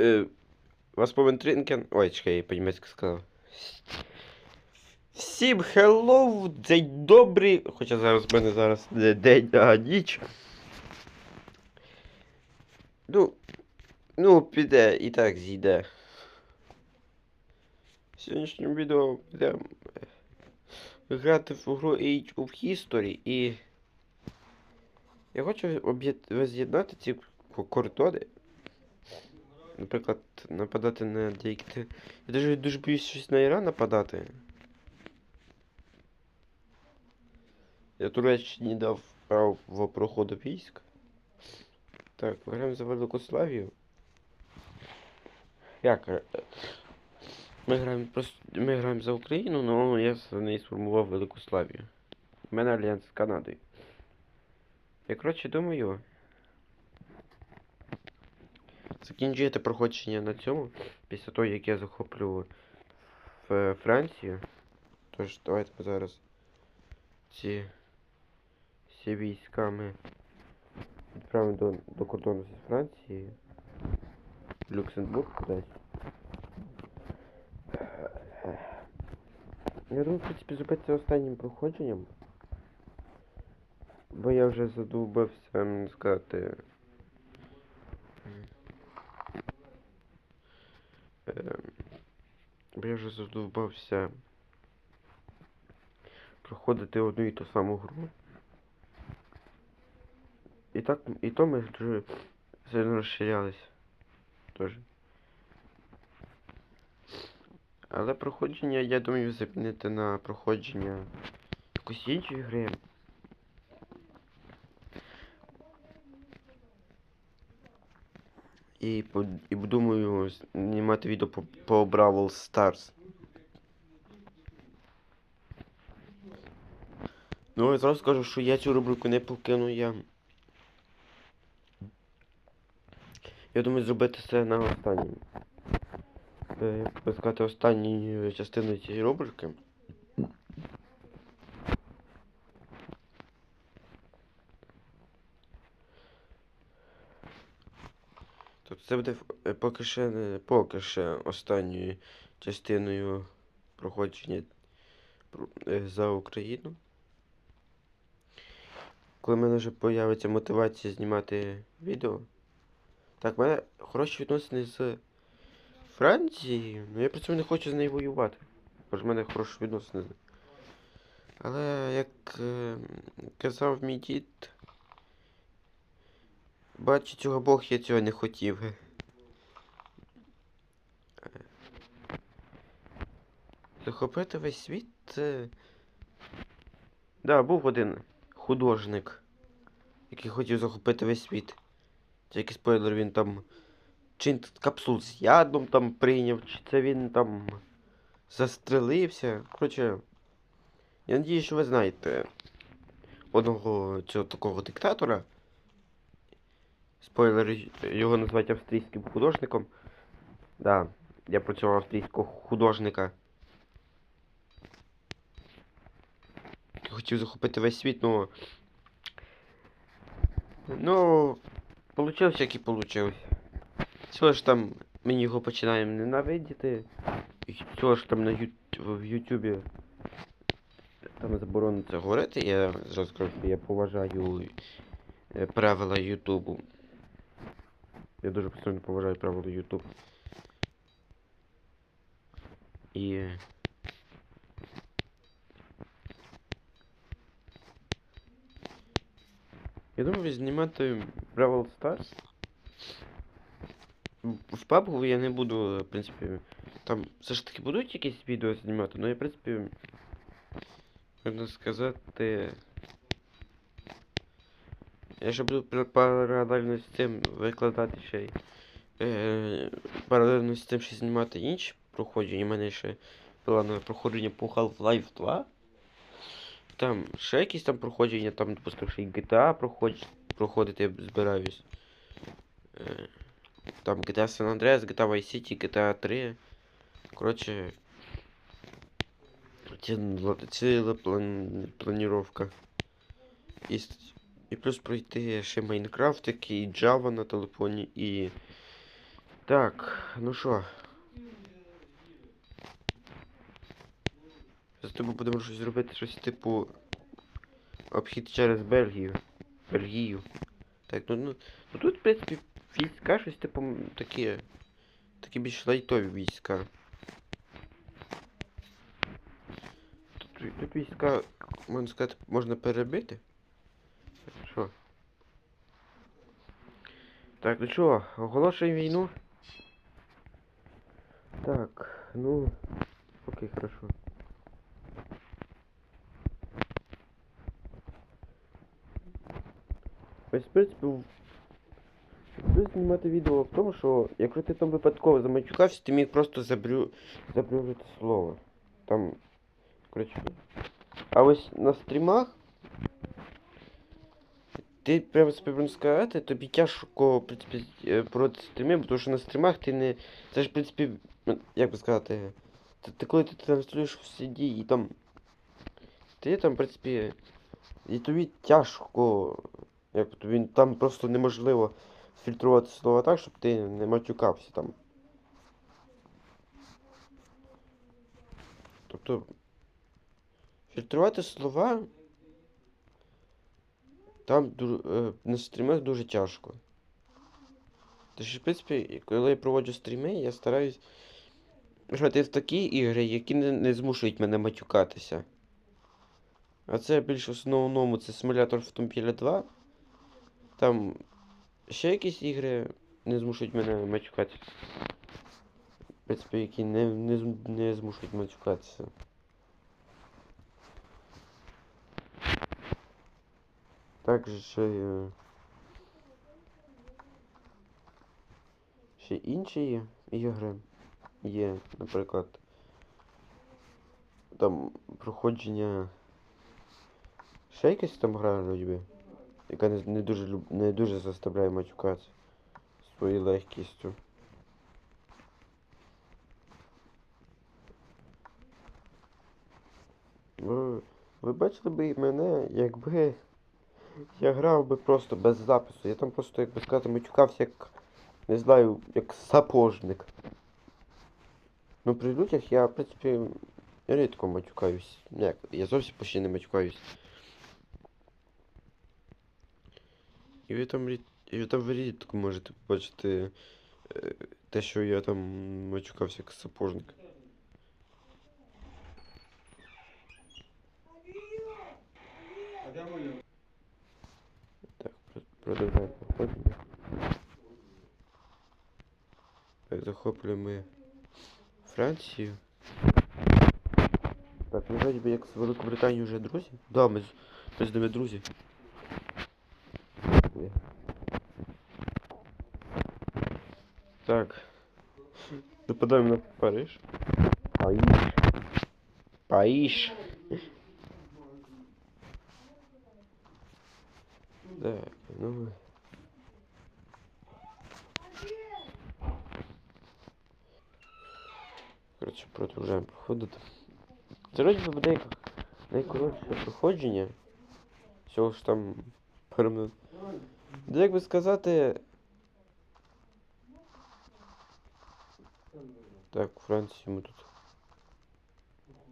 Е, вас повентринкен. Ой, чекай, я по-німецьки сказав. Всім хеллоу, день добрий. Хоча зараз в мене зараз не день, а ніч. Ну, ну, піде і так зійде. В сьогоднішньому відео будемо грати в гру Age of History і я хочу об'єд- роз'єднати ці кордони. Наприклад, нападати на деякі. Я дуже дуже боюсь щось на Іран нападати. Я Туреччині дав право проходу військ. Так, граємо за Великославію. Як? Ми граємо просто. Ми граємо за Україну, але я за неї сформував Великославію. У мене альянс з Канадою. Я коротше думаю. Закінчити проходження на цьому. Після того, як я захоплю в е, Францію. Тож, давайте ми зараз ці всі війська ми відправимо до, до кордону з Францією. Люксембург кудись. Я думаю, в принципі, зробити останнім проходженням. Бо я вже задовбався, сказати. Ем, Бо я вже задовбався проходити одну і ту саму гру. І так, і то ми дуже сильно розширялися. Тоже. Але проходження, я думаю, замінити на проходження якоїсь іншої гри. І, і думаю, знімати відео по, по Бравл Stars. Ну, я зразу скажу, що я цю рубрику не покину, я. Я думаю зробити це на останній. Е, Як би сказати, останньою частиною цієї рубрики. Тобто це буде е, поки ще не поки ще останньою частиною проходження е, за Україну. Коли в мене вже появиться мотивація знімати відео. Так, в мене хороші відносини з Францією, але я при цьому не хочу з нею воювати. Бо в мене хороші відносини. Але як е, казав мій дід, бачу цього Бог, я цього не хотів. Захопити весь світ. Це... Да, був один художник, який хотів захопити весь світ. Це який спойлер, він там. Чи капсул з ядом там прийняв, чи це він там застрелився. Коротше, я надію, що ви знаєте одного цього такого диктатора. Спойлер, його називають австрійським художником. Да, я про цього австрійського художника. Хотів захопити весь світ, ну. Ну. Получилось, як і получилось. Всього ж там ми його починаємо ненавидіти. Всього ж там на ю... в Ютубі там заборонено це говорити. Я що я поважаю е, правила Ютубу. Я дуже сильно поважаю правила Ютубу. І. Я думаю, знімати Бравл Stars. В PUBG я не буду, в принципі. Там все ж таки будуть якісь відео знімати, але я, в принципі. Можна сказати. Я ще буду пар- паралельно з цим викладати ще й. Е, паралельно з тим ще знімати інші проходження. У мене ще планове проходження по Half-Life 2. Там ще якісь там проходження, там, допустим, ще й GTA проходж... проходити я збираюсь. Е, там GTA San Andreas, GTA Vice City, GTA 3. Коротше. Ціла, ціла план... планіровка. І, і плюс пройти ще Майнкрафт, який Java на телефоні і Так, ну що? З тобою будемо щось зробити, щось типу. Обхід через Бельгію. Бельгію. Так, ну, ну, ну тут, в принципі, війська щось типу такі. Такі більш лайтові війська. Тут, тут війська, можна сказати, можна перебити. Так, Що? Так, ну що, оголошуємо війну? Так, ну. Окей, хорошо. Ось, в принципі, плюс знімати відео в тому, що якщо ти там випадково замачукався, ти міг просто забрю... забрюжити слово. Там. Коротше. А ось на стрімах. Ти прямо можна сказати, тобі тяжко, в принципі, е, проти стрімів, тому що на стрімах ти не. Це ж, в принципі, як би сказати. Ти, ти коли ти транслюєш всі дії, там. Ти там, в принципі. І тобі тяжко. Як тобі там просто неможливо фільтрувати слова так, щоб ти не матюкався там. Тобто. Фільтрувати слова. Там е, на стрімах дуже тяжко. Тож, в принципі, коли я проводжу стріми, я стараюсь грати в такі ігри, які не, не змушують мене матюкатися. А це більш в основному це симулятор Автомобіля 2. Там ще якісь ігри не змушують мене матюкатися. В принципі, які не, не, не змушують матюкатися. Також ще, е, ще інші ігри є, наприклад. Там проходження. Ще якась там гра вроді, яка не, не дуже люб... не дуже заставляє матюкатися своєю легкістю. Ви, ви бачили би мене, якби я грав би просто без запису. Я там просто, як би сказати, матюкався як. Не знаю, як сапожник. Ну при людях я, в принципі, рідко матюкаюсь. Як, я зовсім почти не матюкаюсь. І ви там рід... І ви там рідко можете побачити е, те, що я там матюкався як сапожник. про- продовжаємо проходження. Так, захоплюємо ми Францію. Так, ми вроді би як з Великобританією вже друзі. Да, ми з, ми з ними друзі. Ой. Так. Нападаємо на Париж. Париж. Париж. Це вроді буде найкоротше проходження. Всього ж там пару минут. Да як би сказати. Так, у Франції ми тут.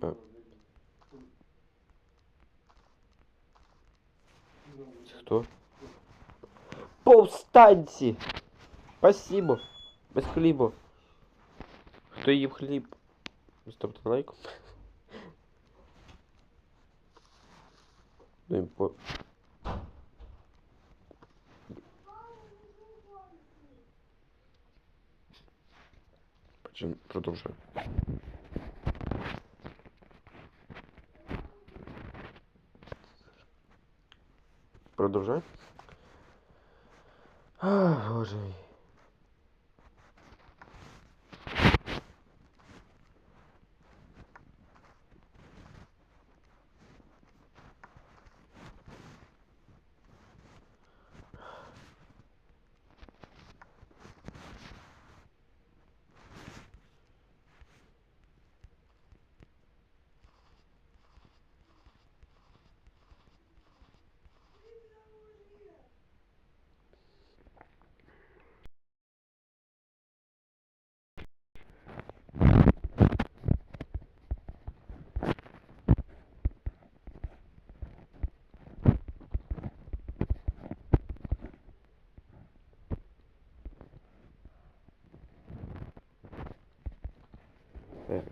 А. Це хто? Повстанці! Спасибо! Без хліба. Хто їв хліб? Ставте лайк. Ну і по... Почем продовжуємо. Продовжай. А, боже мій. Так.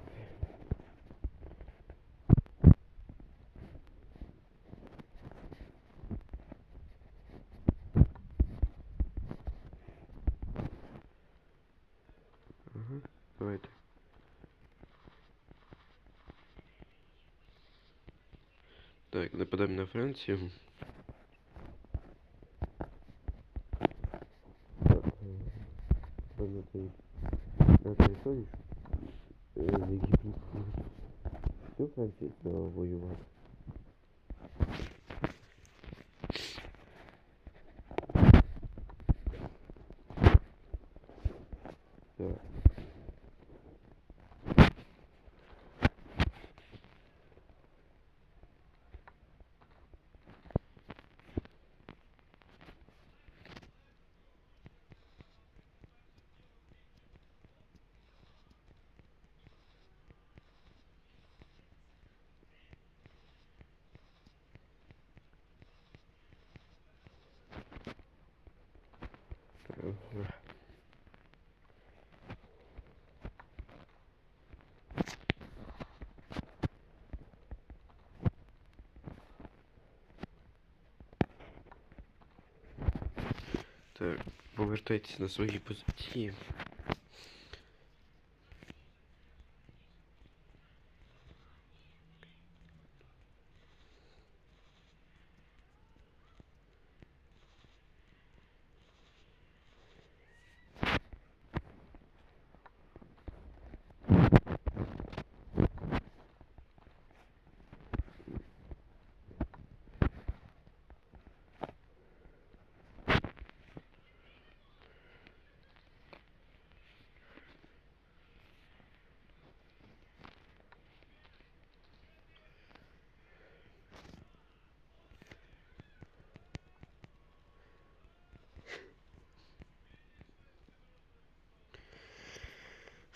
Угу, давайте. На Францию. Так, повертайтесь на свої позиції.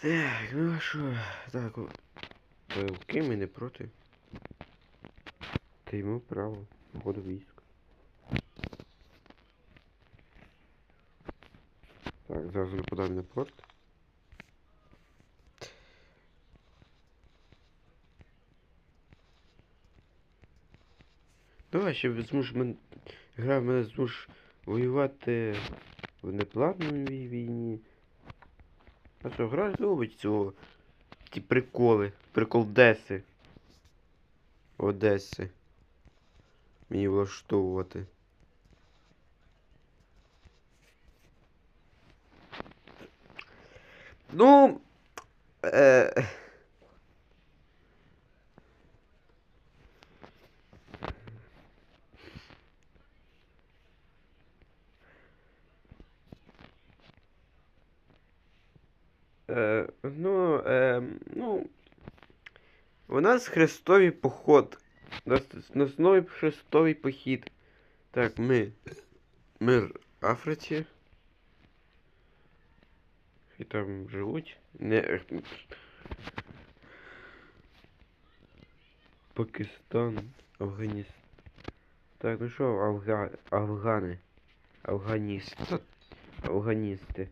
Так, ну а що? Так, о, е, окей, ми не проти. Та йому право, походу військ. Так, зараз нападаємо на порт. Давай ще змуш мен... Гра мене змуш воювати в неплавній війні. А що, гра любить цього. Ті приколи. Приколдеси. Одеси. Мені влаштовувати. Ну. Е... Е, ну, е, ну, у нас хрестовий поход. У нас хрестовий похід. Так, ми. Мир Африці. І там живуть. Не. Пакистан, Афганістан. Так, ну що, Афга... Афгани. Афганісти. Афганісти.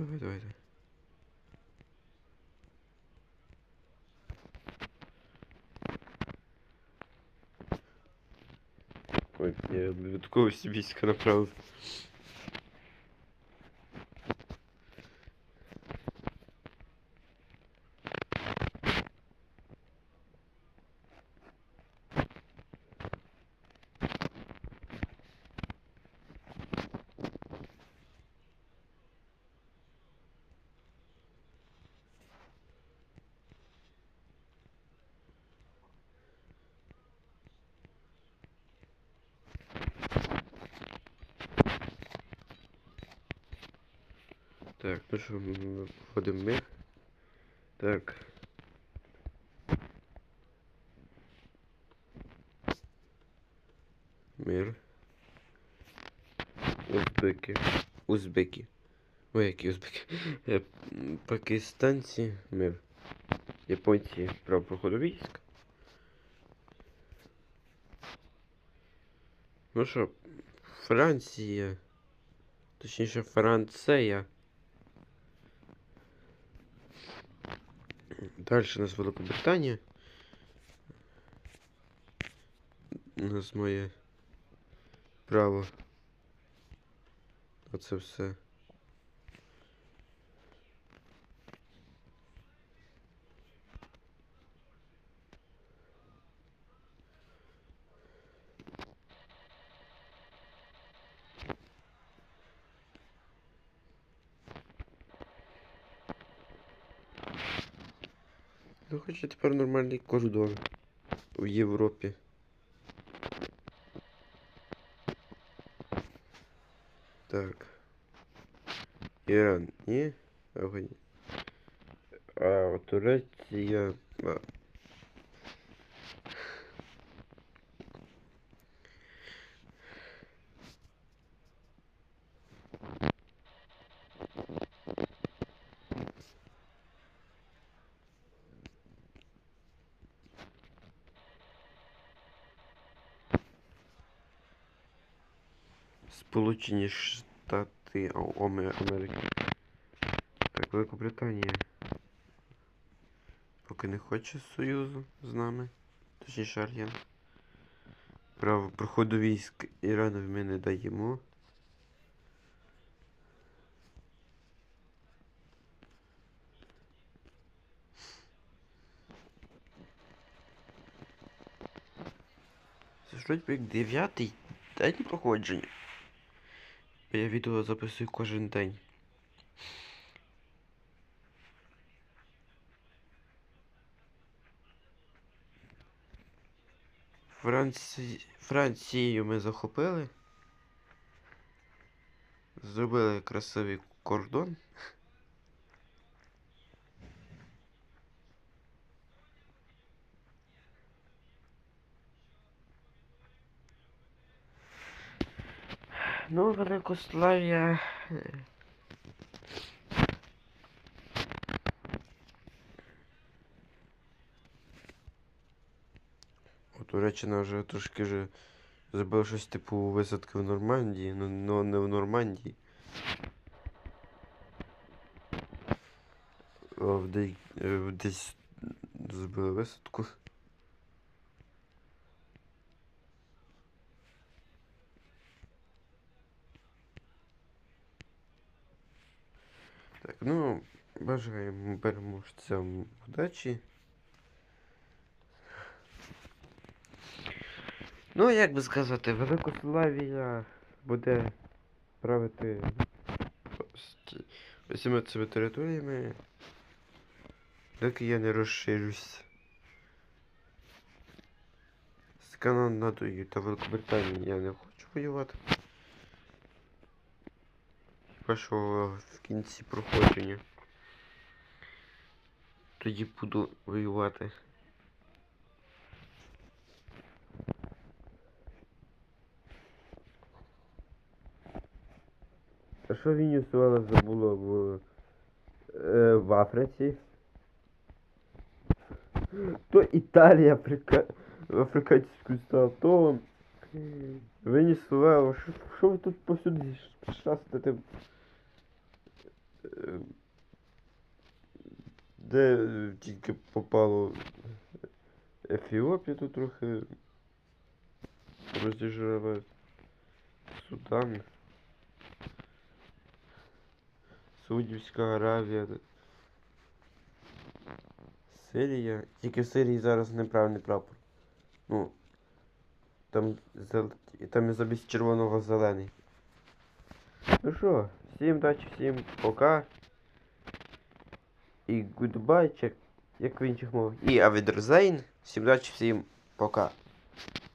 Давай, давай, давай. Ой, я додатково війська направив. Так, ну що, входимо ми. Так. Мир. Узбеки. Узбеки. Ой, які узбеки. Е, Пакистанці. Мир. Японці право проходу військ. Ну що, Франція. Точніше, Франція. Дальше у нас Великобританія. У нас моє право. Оце все. Ну теперь тепер нормальний кордон в Європі. Так. Іран, ні? Афгані. А Туреція. А. Сполучені Штати Америки. Так, Великобританія. Поки не хоче союзу з нами. Точніше Альянс. Право проходу військ Ірану ми не даємо. Це ж вроді як дев'ятий день проходження. Бо Я відео записую кожен день. Франці... Францію ми захопили. Зробили красивий кордон. Ну, Великославія. От Туреччина вже трошки вже зробила щось типу висадки в Нормандії, ну, ну не в Нормандії. А в е, в десь зробили висадку. Ну, бажаємо переможцям удачі. Ну, як би сказати, Великославія буде правити усіма цими територіями, доки я не розширюсь. З Канадою та Великобританією я не хочу воювати. Хіба в кінці проходження. Тоді буду воювати. А що Венесуела забула в, е, в Африці? То Італія Африка... африканською стала, то Венесуела. Що, ви тут повсюди шастаєте? Де тільки попало Ефіопія тут трохи розіжрала Судан. Саудівська Аравія. Сирія. Тільки в Сирії зараз неправильний прапор. Ну. Там, зел... там замість червоного зелений. Ну що, всім удачі, всім пока. І goodbye, як, в інших мовах. І авідерзейн. Всім удачі, всім пока.